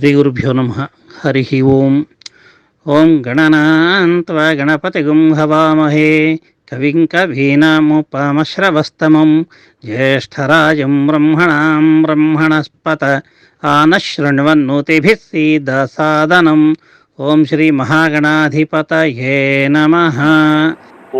శ్రీ గురుభ్యో నమ హరి ఓం ఓం గణనాన్వా గణపతిగుం హవామహే కవిం కవీనాముపమశ్రవస్తమం జ్యేష్ఠరాజం బ్రహ్మణాం బ్రహ్మణస్పత ఆనశృణ్వన్నోతిభిः సీదసాదనం ఓం శ్రీ మహాగణాధిపతయే నమ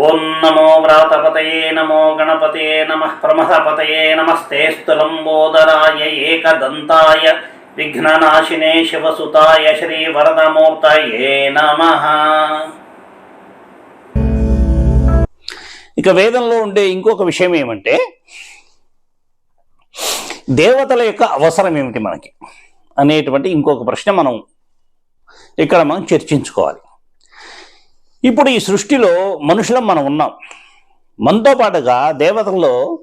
ఓం నమో వ్రాతపతయే నమో గణపతయే నమ ప్రమథపతయే నమస్తేస్తు లంబోదరాయ ఏకదంతాయ విఘ్ననాశినే శివసుతాయ శ్రీవరదమూర్తయే నమ ఇక వేదంలో ఉండే ఇంకొక విషయం ఏమంటే దేవతల యొక్క అవసరం ఏమిటి మనకి? అనేటువంటి ఇంకొక ప్రశ్న మనం ఇక్కడ మనం చర్చించుకోవాలి. ఇప్పుడు ఈ సృష్టిలో మనుషులం మనం ఉన్నాం. మనతో పాటుగా దేవతల్లో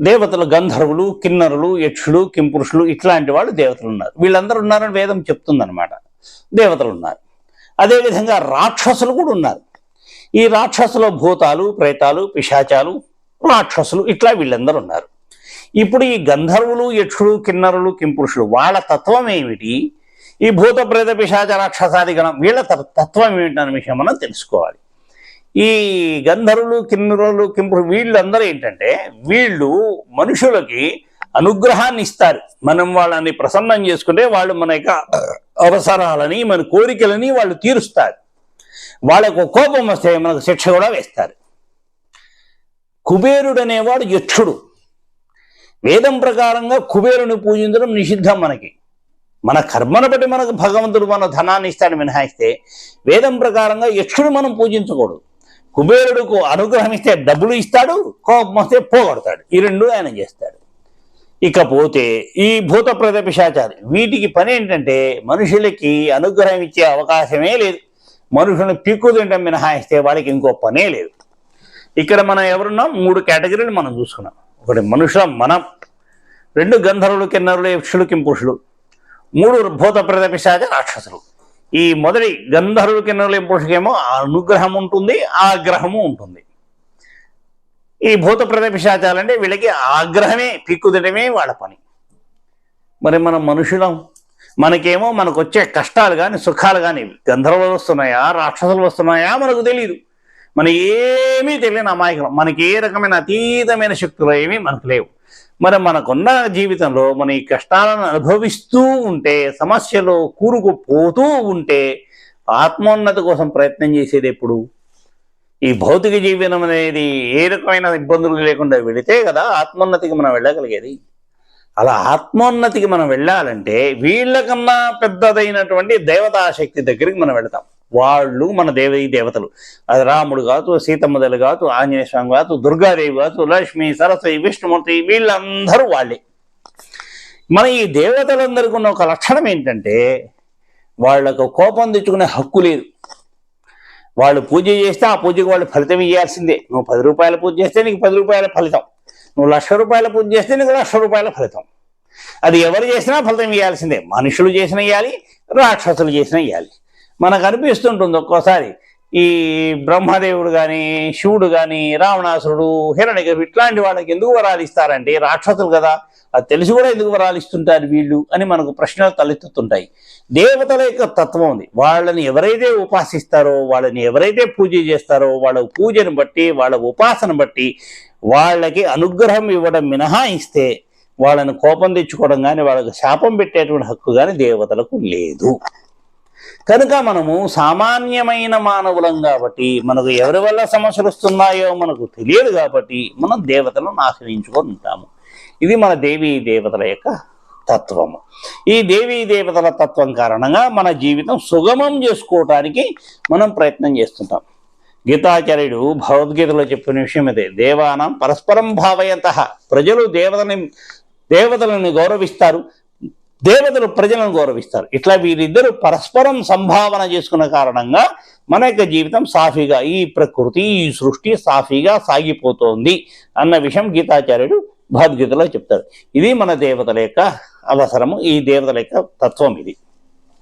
దేవతలు గంధర్వులు కిన్నరులు యక్షులు కింపురుషులు ఇట్లాంటి వాళ్ళు దేవతలు ఉన్నారు. వీళ్ళందరూ ఉన్నారని వేదం చెప్తుందనమాట దేవతలు ఉన్నారు. అదేవిధంగా రాక్షసులు కూడా ఉన్నారు. ఈ రాక్షసుల భూతాలు ప్రేతాలు పిశాచాలు రాక్షసులు ఇట్లా వీళ్ళందరూ ఉన్నారు. ఇప్పుడు ఈ గంధర్వులు యక్షులు కిన్నరులు కింపురుషులు వాళ్ళ తత్వం ఏమిటి? ఈ భూత ప్రేత పిశాచ రాక్షసాది గణం వీళ్ళ తత్వం తత్వం అనే విషయం మనం తెలుసుకోవాలి. ఈ గంధర్వులు కిన్నరులు కింపురు వీళ్ళందరూ ఏంటంటే వీళ్ళు మనుషులకి అనుగ్రహాన్ని ఇస్తారు. మనం వాళ్ళని ప్రసన్నం చేసుకుంటే వాళ్ళు మన యొక్క అవసరాలని మన కోరికలని వాళ్ళు తీరుస్తారు. వాళ్ళకు కోపం వస్తే మనకు శిక్ష కూడా వేస్తారు. కుబేరుడు అనేవాడు యక్షుడు. వేదం ప్రకారంగా కుబేరుని పూజించడం నిషిద్ధం మనకి. మన కర్మను బట్టి మనకు భగవంతుడు మన ధనాన్ని ఇస్తాడు మినహాయిస్తే వేదం ప్రకారంగా యక్షుడు మనం పూజించకూడదు. కుబేరుడుకు అనుగ్రహం ఇస్తే డబ్బులు ఇస్తాడు కోపం వస్తే పోగొడతాడు. ఈ రెండు ఆయన చేస్తాడు. ఇకపోతే ఈ భూత ప్రేత పిశాచాలు వీటికి పని ఏంటంటే మనుషులకి అనుగ్రహం ఇచ్చే అవకాశమే లేదు. మనుషులను పిక్కు తింటాం మినహాయిస్తే వాళ్ళకి ఇంకో పనే లేదు. ఇక్కడ మనం ఎవరున్నాం? మూడు కేటగిరీలు మనం చూసుకున్నాం. ఒకటి మనుషుల మనం. రెండు గంధర్వులు కిన్నరులు యక్షులు కింపురుషులు. మూడు భూత ప్రేత పిశాచ రాక్షసులు. ఈ మొదటి గంధర్వ కిన్నరులు పురుషకేమో అనుగ్రహం ఉంటుంది ఆగ్రహము ఉంటుంది. ఈ భూత ప్రతిపిశాచాలంటే వీళ్ళకి ఆగ్రహమే పిక్కుదటమే వాళ్ళ పని. మరి మనం మనుషులం మనకేమో మనకు వచ్చే కష్టాలు కానీ సుఖాలు కానీ గంధర్వులు వస్తున్నాయా రాక్షసులు వస్తున్నాయా మనకు తెలియదు మన ఏమీ తెలియని అమాయకులం మనకి ఏ రకమైన అతీతమైన శక్తులు ఏమీ మనకు లేవు. మరి మనకున్న జీవితంలో మన ఈ కష్టాలను అనుభవిస్తూ ఉంటే సమస్యలు కూరుకుపోతూ ఉంటే ఆత్మోన్నతి కోసం ప్రయత్నం చేసేది ఎప్పుడు? ఈ భౌతిక జీవనం అనేది ఏ రకమైన ఇబ్బందులు లేకుండా వెళితే కదా ఆత్మోన్నతికి మనం వెళ్ళగలిగేది. అలా ఆత్మోన్నతికి మనం వెళ్ళాలంటే వీళ్ళకన్నా పెద్దదైనటువంటి దేవతాశక్తి దగ్గరికి మనం వెళతాం. వాళ్ళు మన దేవీ దేవతలు. అది రాముడు కాదు సీతమ్మదలు కాదు ఆంజనేయ స్వామి కాదు దుర్గాదేవి కాదు లక్ష్మి సరస్వతి విష్ణుమూర్తి వీళ్ళందరూ వాళ్ళే. మన ఈ దేవతలందరికీ ఉన్న ఒక లక్షణం ఏంటంటే వాళ్ళకు కోపం తెచ్చుకునే హక్కు లేదు. వాళ్ళు పూజ చేస్తే ఆ పూజకు వాళ్ళు ఫలితం ఇవ్వాల్సిందే నువ్వు పది రూపాయల పూజ చేస్తే నీకు పది రూపాయల ఫలితం. నువ్వు లక్ష రూపాయల పూజ చేస్తే నీకు లక్ష రూపాయల ఫలితం. అది ఎవరు చేసినా ఫలితం ఇవ్వాల్సిందే మనుషులు చేసిన ఇవ్వాలి రాక్షసులు చేసిన ఇవ్వాలి మనకు అనిపిస్తుంటుంది ఒక్కోసారి ఈ బ్రహ్మదేవుడు కానీ శివుడు కానీ రావణాసురుడు హిరణ్యగర్భుడు ఇట్లాంటి వాళ్ళకి ఎందుకు వరాలు ఇస్తారంటే రాక్షసులు కదా అది తెలిసి కూడా ఎందుకు వరాలు ఇస్తుంటారు వీళ్ళు అని మనకు ప్రశ్నలు తలెత్తుతుంటాయి. దేవతల యొక్క తత్వం ఉంది. వాళ్ళని ఎవరైతే ఉపాసిస్తారో వాళ్ళని ఎవరైతే పూజ చేస్తారో వాళ్ళ పూజను బట్టి వాళ్ళ ఉపాసన బట్టి వాళ్ళకి అనుగ్రహం ఇవ్వడం మినహాయిస్తే వాళ్ళని కోపం తెచ్చుకోవడం కానీ వాళ్ళకి శాపం పెట్టేటువంటి హక్కు కానీ దేవతలకు లేదు. కనుక మనము సామాన్యమైన మానవులం కాబట్టి మనకు ఎవరి వల్ల సమస్యలు వస్తున్నాయో మనకు తెలియదు కాబట్టి మనం దేవతలను ఆశ్రయించుకొని ఉంటాము. ఇది మన దేవీ దేవతల యొక్క తత్వము. ఈ దేవీ దేవతల తత్వం కారణంగా మన జీవితం సుగమం చేసుకోవటానికి మనం ప్రయత్నం చేస్తుంటాం. గీతాచార్యుడు భగవద్గీతలో చెప్పిన విషయం ఇదే. దేవానం పరస్పరం భావయంత. ప్రజలు దేవతని దేవతలను గౌరవిస్తారు. దేవతలు ప్రజలను గౌరవిస్తారు. ఇట్లా వీరిద్దరూ పరస్పరం సంభావన చేసుకున్న కారణంగా మన యొక్క జీవితం సాఫీగా ఈ ప్రకృతి ఈ సృష్టి సాఫీగా సాగిపోతోంది అన్న విషయం గీతాచార్యుడు భగవద్గీతలో చెప్తాడు. ఇది మన దేవతల యొక్క అవసరము ఈ దేవతల యొక్క తత్వం ఇది.